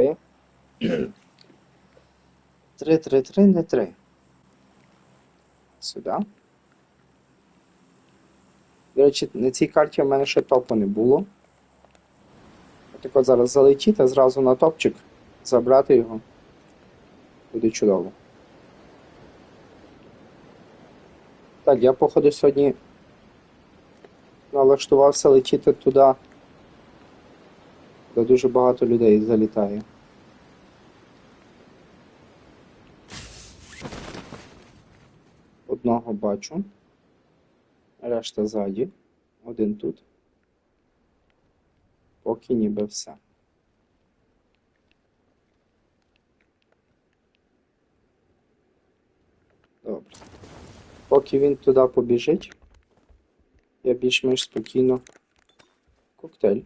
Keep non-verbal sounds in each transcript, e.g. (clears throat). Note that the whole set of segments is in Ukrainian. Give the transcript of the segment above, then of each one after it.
Окей. 3, 3, 3, не 3. Сюди. До речі, на цій карті в мене ще топу не було. Так от зараз залетіти зразу на топчик, забрати його. Буде чудово. Так, я походу сьогодні налаштувався летіти туди, де дуже багато людей залітає. Одного бачу. Решта ззаді. Один тут. Поки ніби все. Добре. Поки він туди побіжить, я більш-менш спокійно. Коктейль.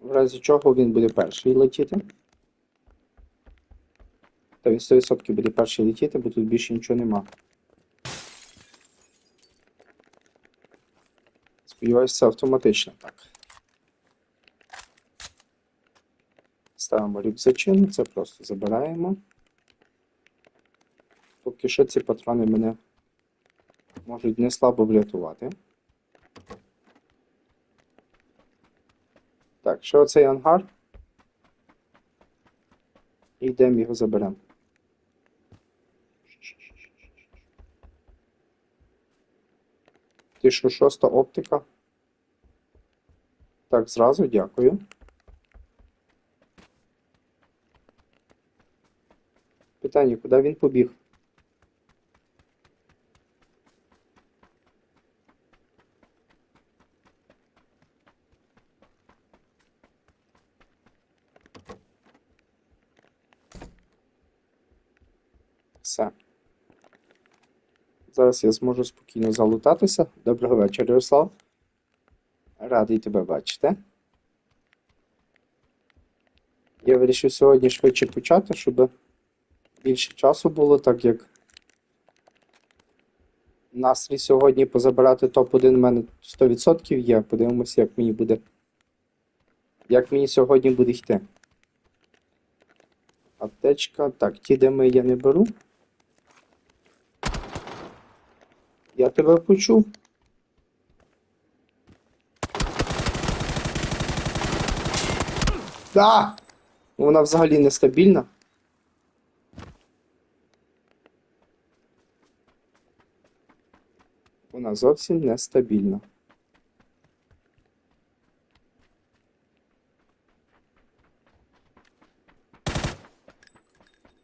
В разі чого він буде перший летіти. Та він 100% буде перший летіти, бо тут більше нічого нема. Сподіваюся, це автоматично так. Ставимо рюкзачин, це просто забираємо. Поки що ці патрони мене можуть не слабо врятувати. Так, що оцей ангар? І йдемо його заберемо. Ти що, шоста оптика? Так, зразу дякую. Питання, куди він побіг? Все. Зараз я зможу спокійно залутатися. Доброго вечора, Ярослав. Радий тебе бачити. Я вирішив сьогодні швидше почати, щоб більше часу було, так як настрій сьогодні позабирати топ-1 в мене 100% є. Подивимося, як мені буде. Як мені сьогодні буде йти. Аптечка. Так, ті дими я не беру. Я тебе почув. Да! Вона взагалі нестабільна. Вона зовсім нестабільна.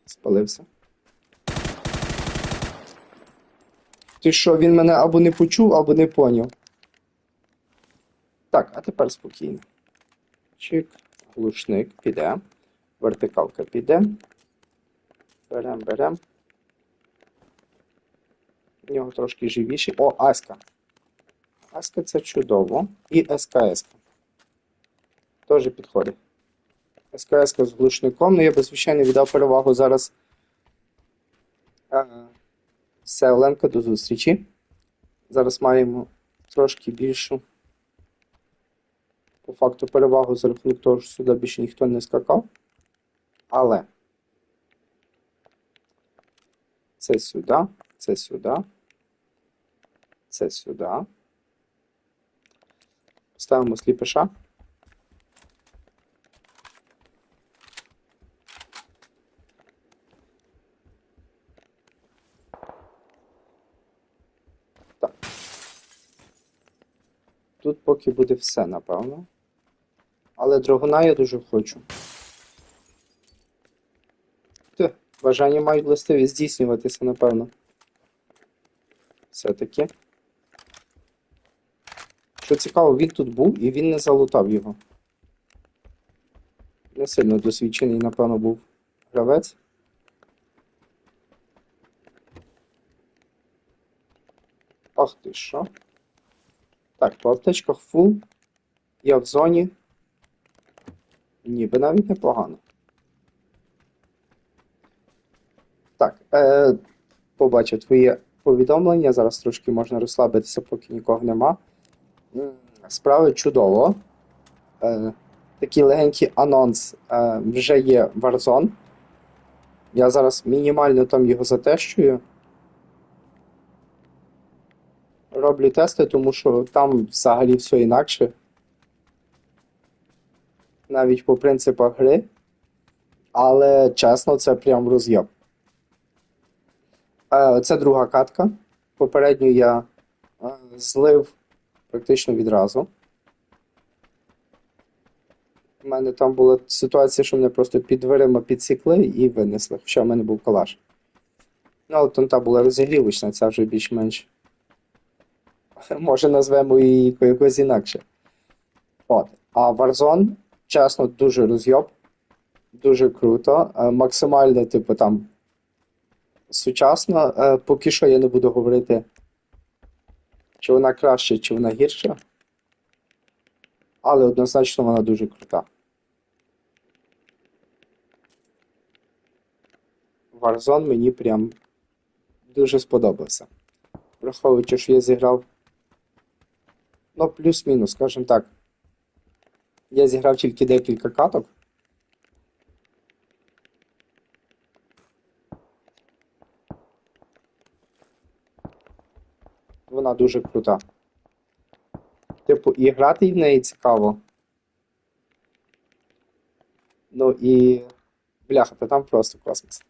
Спалився. Ти що, він мене або не почув, або не поняв. Так, а тепер спокійно. Чик, глушник піде. Вертикалка піде. Берем, берем. У нього трошки живіший. О, Аська. Аська це чудово. І СКС. Теж підходить. СКС з глушником, ну я би, звичайно, віддав перевагу зараз. Все, Оленка, до зустрічі. Зараз маємо трошки більшу. По факту перевагу за рахунок того, що сюди більше ніхто не скакав. Але це сюди, це сюди, це сюди. Ставимо сліпиша. Поки буде все, напевно. Але драгуна я дуже хочу. Те, бажання мають властивість здійснюватися, напевно. Все-таки. Що цікаво, він тут був і він не залутав його. Не сильно досвідчений, напевно, був гравець. Ах ти що? Так, по аптечках фул. Я в зоні. Ніби навіть непогано. Так, е, побачив твоє повідомлення. Зараз трошки можна розслабитися, поки нікого нема. Справи чудово. Е, такий легенький анонс. Е, вже є Warzone. Я зараз мінімально там його затещую. Роблю тести, тому що там взагалі все інакше. Навіть по принципах гри. Але чесно, це прям роз'єб. Е, Це друга катка. Попередню я е, злив практично відразу. У мене там була ситуація, що мене просто під дверима підсікли і винесли, хоча в мене був калаш. Ну, але там та була розігрівочна, ця вже більш-менш. (laughs) Може, назвемо її якось інакше. От. А Warzone, чесно, дуже розйоб. Дуже круто. Е, Максимально, типу, там сучасно. Е, Поки що я не буду говорити, чи вона краще, чи вона гірша. Але однозначно вона дуже крута. Warzone мені прям дуже сподобався. Враховуючи, що я зіграв. Ну, плюс-мінус, скажімо так. Я зіграв тільки декілька каток. Вона дуже крута. Типу, і грати в неї цікаво. Ну і. Бляха, та там просто космос.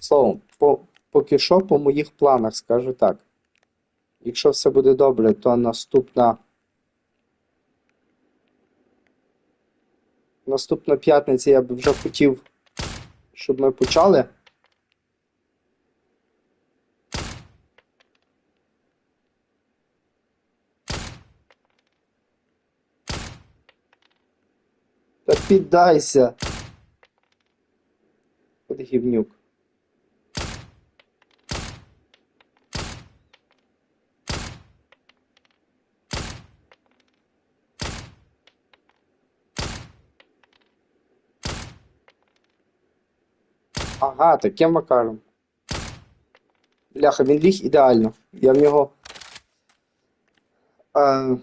Словом, по, поки що по моїх планах скажу так. Якщо все буде добре, то наступна. Наступна п'ятниця я б вже хотів, щоб ми почали. Та піддайся. От. Ага, таким макаром. Бляха, він ліг ідеально. Я в нього. Е,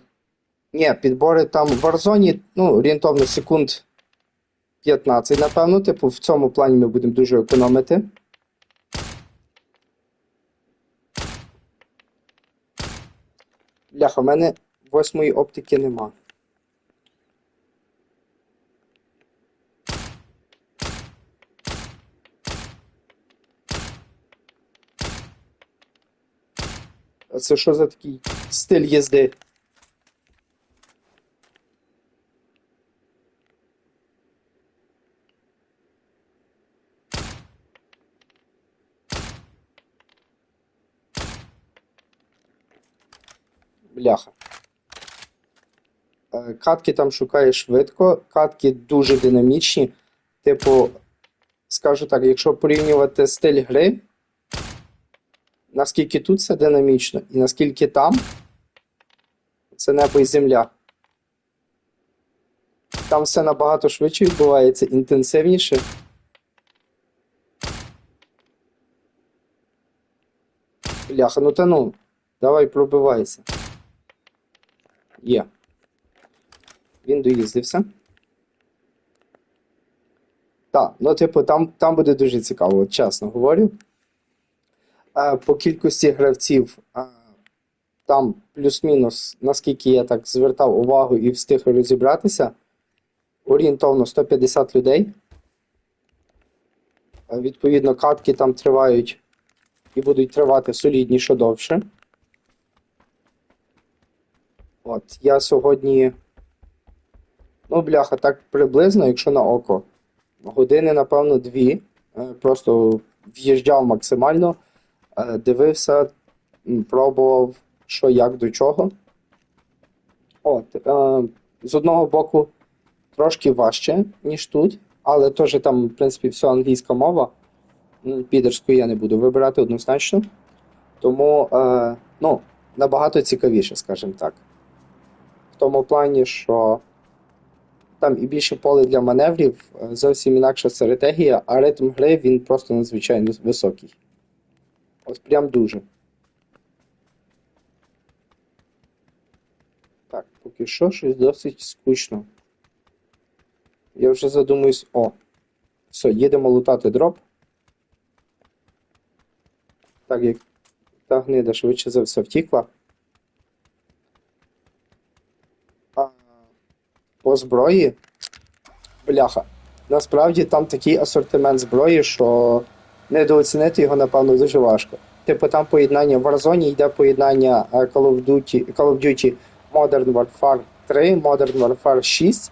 ні, підбори там в Warzone, ну, орієнтовно секунд 15, напевно. Типу, в цьому плані ми будемо дуже економити. Бляха, в мене восьмої оптики нема. Це що за такий стиль їзди? Бляха. Е, Катки там шукає швидко, катки дуже динамічні. Типу, скажу так, якщо порівнювати стиль гри, наскільки тут все динамічно, і наскільки там, це небо і земля. Там все набагато швидше відбувається, інтенсивніше. Бляха, ну та ну, давай пробивайся. Є. Він доїздився. Так, ну, типу, там, там буде дуже цікаво, чесно говорю. Е, По кількості гравців, е, там плюс-мінус, наскільки я так звертав увагу і встиг розібратися, орієнтовно 150 людей. Е, Відповідно, катки там тривають і будуть тривати солідніше довше. От, я сьогодні. Ну, бляха, так приблизно, якщо на око. Години, напевно, дві. Просто в'їжджав максимально, дивився, пробував, що як до чого. От, е, з одного боку, трошки важче, ніж тут, але теж там, в принципі, все англійська мова. Підерську я не буду вибирати однозначно. Тому, е, ну, набагато цікавіше, скажімо так. В тому плані, що там і більше поле для маневрів, е, зовсім інакша стратегія, а ритм гри він просто надзвичайно високий. От прям дуже. Так, поки що щось досить скучно. Я вже задумуюсь. О. Все, їдемо лутати дроп. Так як та гнида швидше за все втікла. А, по зброї. Бляха. Насправді там такий асортимент зброї, що недооцінити його, напевно, дуже важко. Типу там поєднання в Warzone йде поєднання е, Call of Duty, Call of Duty Modern Warfare 3, Modern Warfare 6.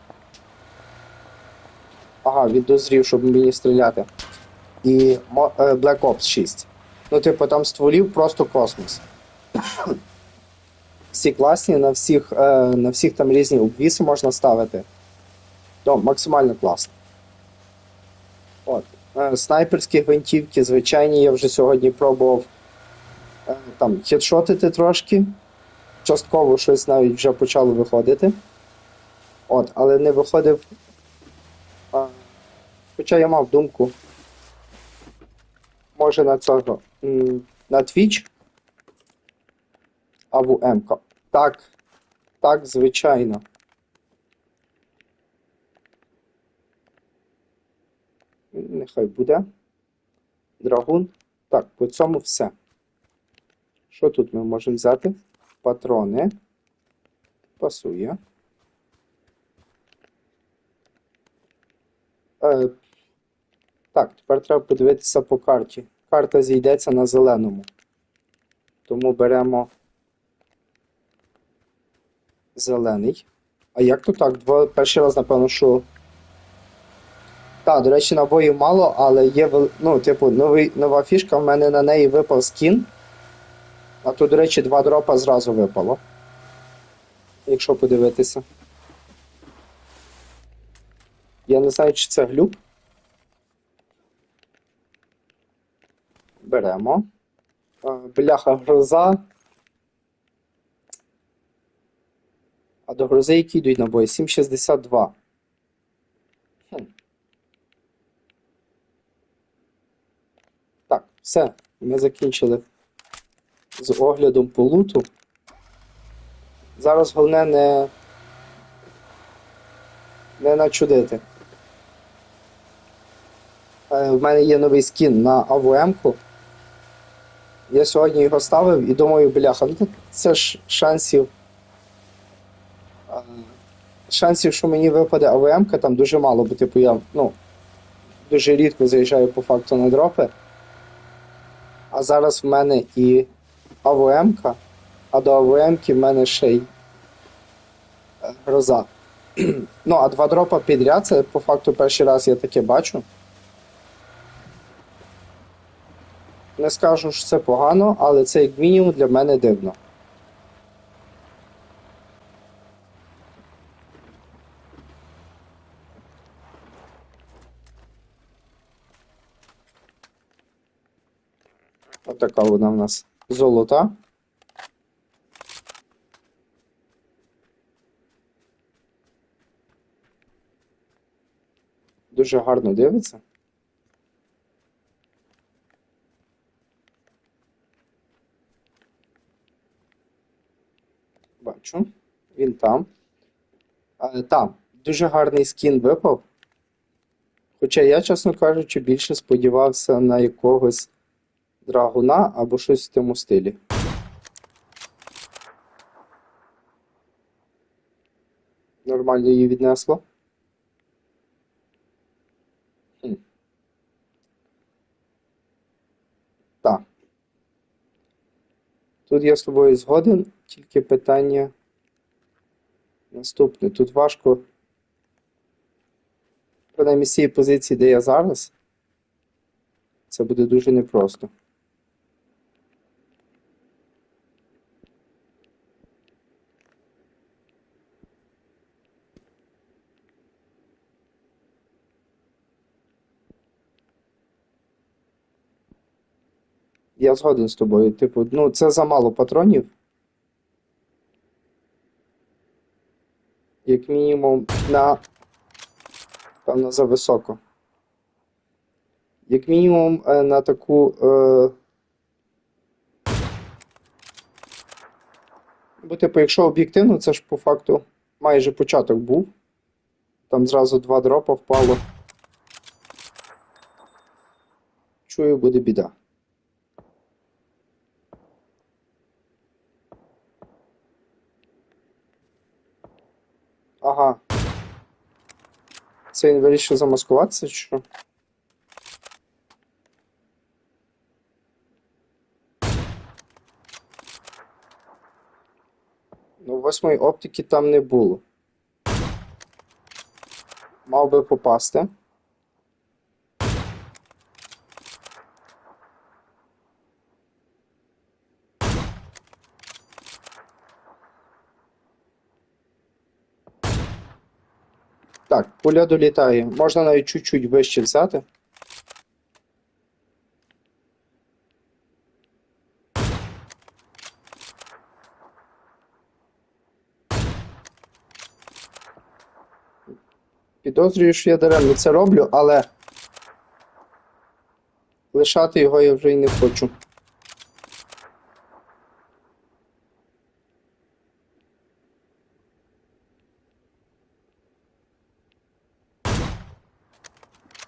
Ага, він дозрів, щоб мені стріляти. І е, Black Ops 6. Ну, типу, там стволів просто космос. (clears throat) Всі класні, на всіх, е, на всіх там різні обвіси можна ставити. То максимально класно. Е, Снайперські гвинтівки, звичайні, я вже сьогодні пробував е, там хедшотити трошки. Частково щось навіть вже почало виходити. От, але не виходив. Хоча я мав думку. Може на цього. На Twitch. Або МК. Так. Так, звичайно. Нехай буде. Драгун. Так, по цьому все. Що тут ми можемо взяти? Патрони. Пасує. Е, так, тепер треба подивитися по карті. Карта зійдеться на зеленому. Тому беремо зелений. А як то так? Два, перший раз, напевно, що. Так, до речі, набоїв мало, але є ну, типу, новий, нова фішка, в мене на неї випав скін. А тут, до речі, два дропа зразу випало. Якщо подивитися. Я не знаю, чи це глюк. Беремо. Бляха, гроза. А до грози які йдуть набої? 7,62. Хм. Так, все. Ми закінчили з оглядом по луту. Зараз головне не, не начудити. Е, В мене є новий скін на АВМ-ку. Я сьогодні його ставив і думаю, бляха, ну це ж шансів. е, Шансів, що мені випаде АВМ-ка, там дуже мало, бо типу я ну, дуже рідко заїжджаю по факту на дропи. А зараз в мене і АВМ-ка, а до АВМ-ки в мене ще й е, гроза. ну, а два дропа підряд, це по факту перший раз я таке бачу. Не скажу, що це погано, але це як мінімум для мене дивно. Отака вона в нас золота. Дуже гарно дивиться. Бачу. Він там. А, там. Дуже гарний скін випав. Хоча я, чесно кажучи, більше сподівався на якогось драгуна або щось в тому стилі. Нормально її віднесло. Так. Тут я з тобою згоден, тільки питання наступне. Тут важко, принаймні з цієї позиції, де я зараз, це буде дуже непросто. Я згоден з тобою. Типу, ну це замало патронів. Як мінімум на. Певно, за високо. Як мінімум е, на таку. Е... Бо, типу, якщо об'єктивно, це ж по факту майже початок був. Там зразу два дропа впало. Чую, буде біда. Ага. Це він вирішив замаскуватися, що? Ну, восьмої оптики там не було. Мав би попасти. Так, пуля долітає. Можна навіть чуть-чуть вище взяти. Підозрюю, що я даремно це роблю, але лишати його я вже й не хочу.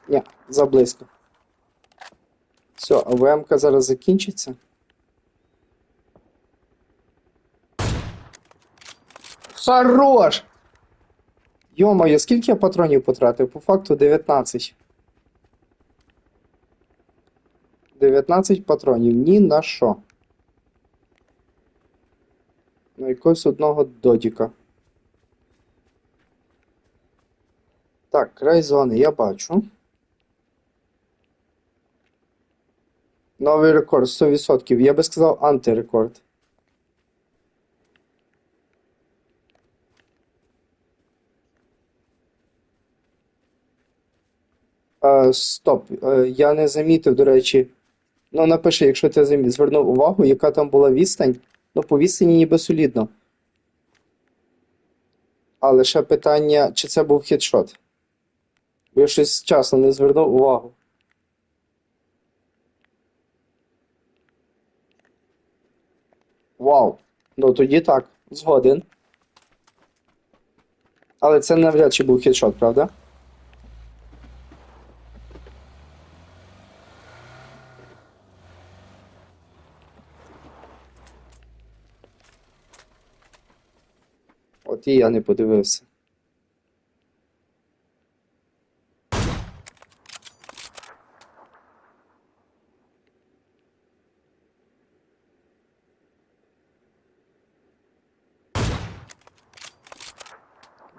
Ні, заблизько. Все, АВМ-ка зараз закінчиться. Хорош! Йо-моє, скільки я патронів потратив? По факту 19. 19 патронів. Ні на що. На якогось одного додіка. Так, край зони я бачу. Новий рекорд 100%. Я би сказав антирекорд. Е, стоп. Е, я не замітив, до речі. Ну, напиши, якщо ти звернув увагу, яка там була відстань. Ну, по відстані ніби солідно. Але ще питання, чи це був хедшот? Я щось часу не звернув увагу. Вау. Ну тоді так, згоден. Але це навряд чи був хедшот, правда? От і я не подивився.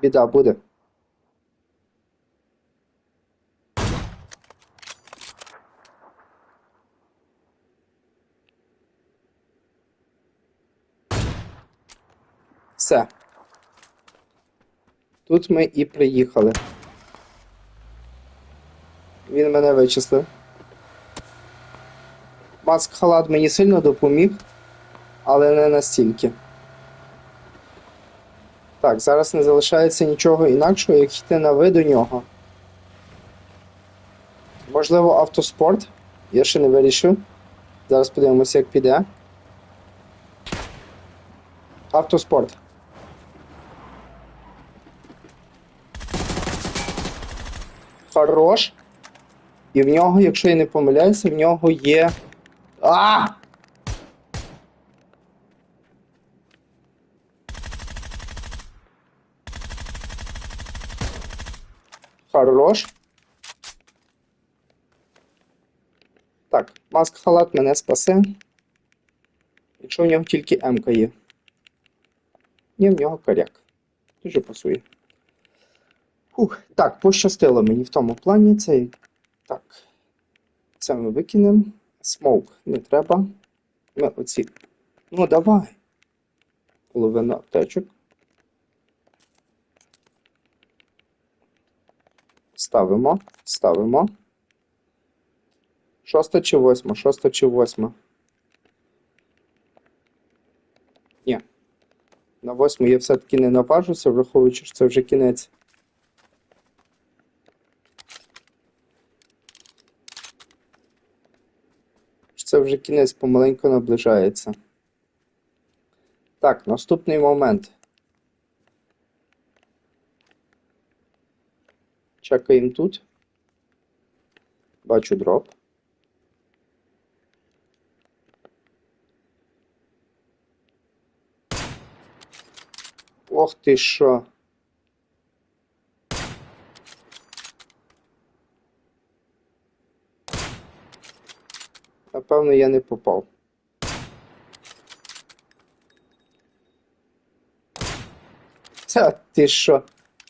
Біда буде. Все. Тут ми і приїхали. Він мене вичислив. Маск халат мені сильно допоміг, але не настільки. Так, зараз не залишається нічого інакшого, як йти на ви до нього. Можливо, автоспорт. Я ще не вирішив. Зараз подивимося, як піде. Автоспорт. Хорош. І в нього, якщо я не помиляюся, в нього є. А! Хорош. Так, маск халат мене спасе. Якщо в нього тільки М-ка є. Ні, в нього коряк. Дуже пасує. Фух, так, пощастило мені в тому плані. Цей. Так. Це ми викинемо. Смоук не треба. Ми оці. Ну, давай. Половина аптечок. Ставимо, ставимо. Шоста чи восьма? Шоста чи восьма? Ні. На восьму я все-таки не наважуся, враховуючи, що це вже кінець. Це вже кінець помаленьку наближається. Так, наступний момент. Чекаємо тут. Бачу дроп. Ох ти що. Напевно, я не попав. Це ти що?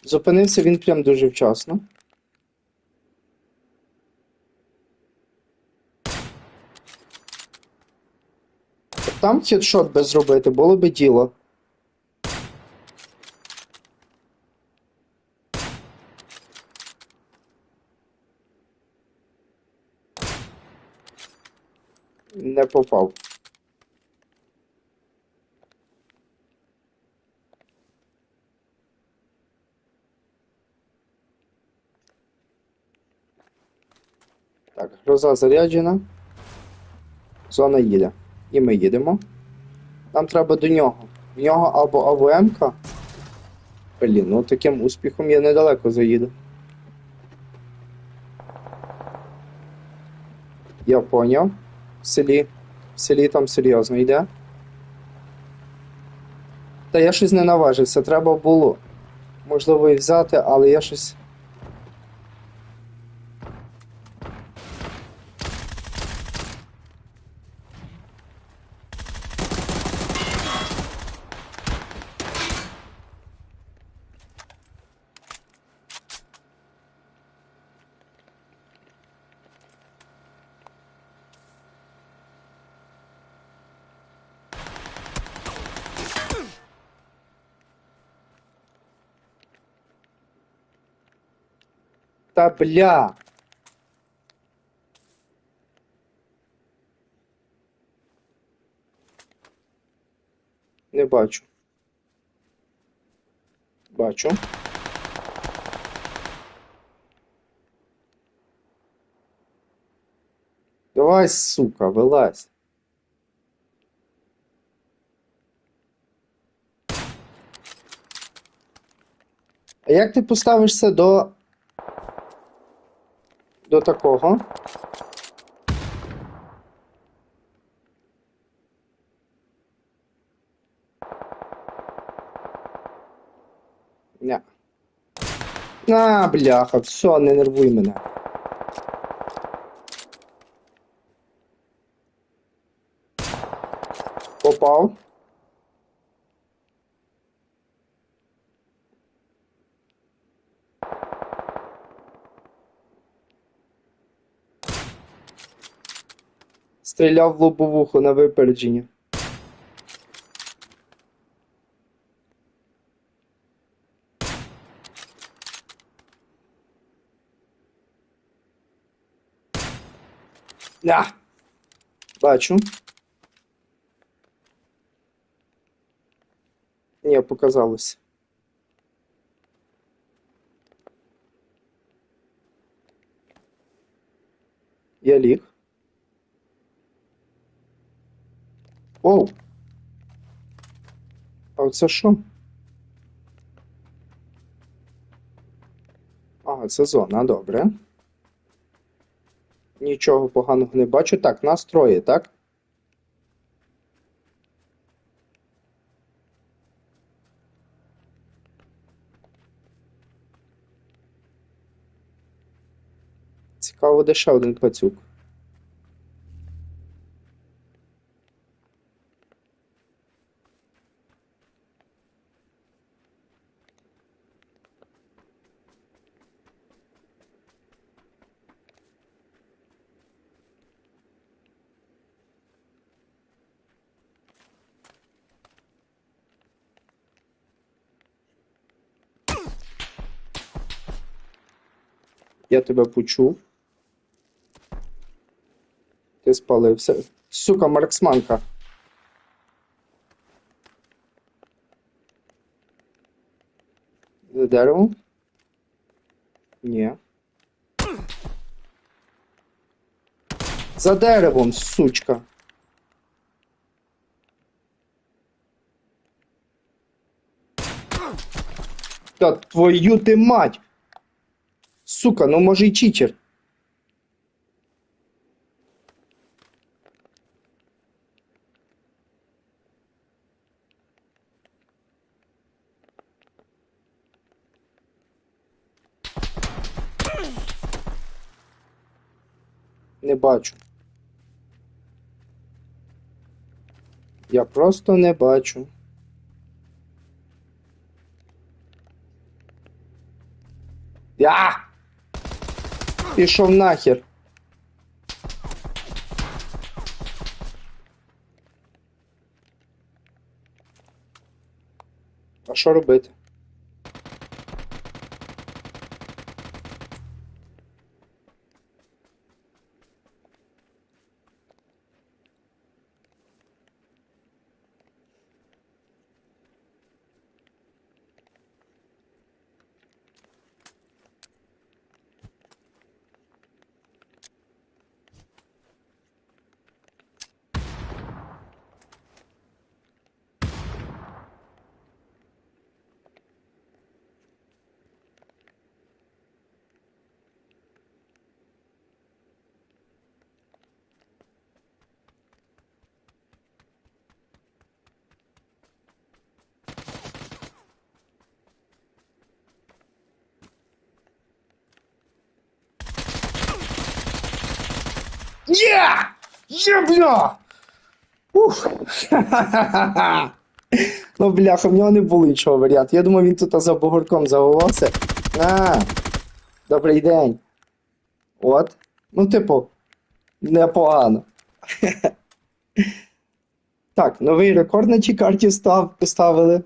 Зупинився він прям дуже вчасно. Там хедшот би зробити, було би діло. Не попав. Так, гроза заряджена. Зона їде. І ми їдемо. Нам треба до нього. В нього або АВМ-ка. Блін, ну таким успіхом я недалеко заїду. Я поняв. В селі. В селі там серйозно йде. Та я щось не наважився, треба було. Можливо, і взяти, але я щось. Та бля. Не бачу. Бачу. Давай, сука, вилазь. А як ти поставишся до до такого. Ня. На, бляха, все, не нервуй мене. Попав. Стріляв в лобовуху на випередження. Да. Бачу. Ні, показалось. Я ліг. Оу. А оце що? Ага, це зона, добре. Нічого поганого не бачу. Так, нас троє, так? Цікаво, де ще один пацюк. Я тебе почув. Ти спалився. Сука, марксманка. За деревом? Ні. За деревом, сучка. Та твою ти мать! Сука, ну може і читер. Не бачу. Я просто не бачу. Я! Пішов нахер. А що робити? Є! Є, бля! Ну, бляха, в нього не було іншого варіанту. Я думав, він тут за бугорком заховався. А, добрий день. От. Ну, типу, непогано. Так, новий рекорд на цій карті став, поставили.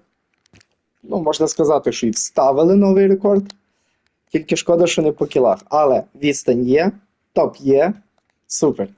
Ну, можна сказати, що і вставили новий рекорд. Тільки шкода, що не по кілах. Але відстань є, топ є. Super.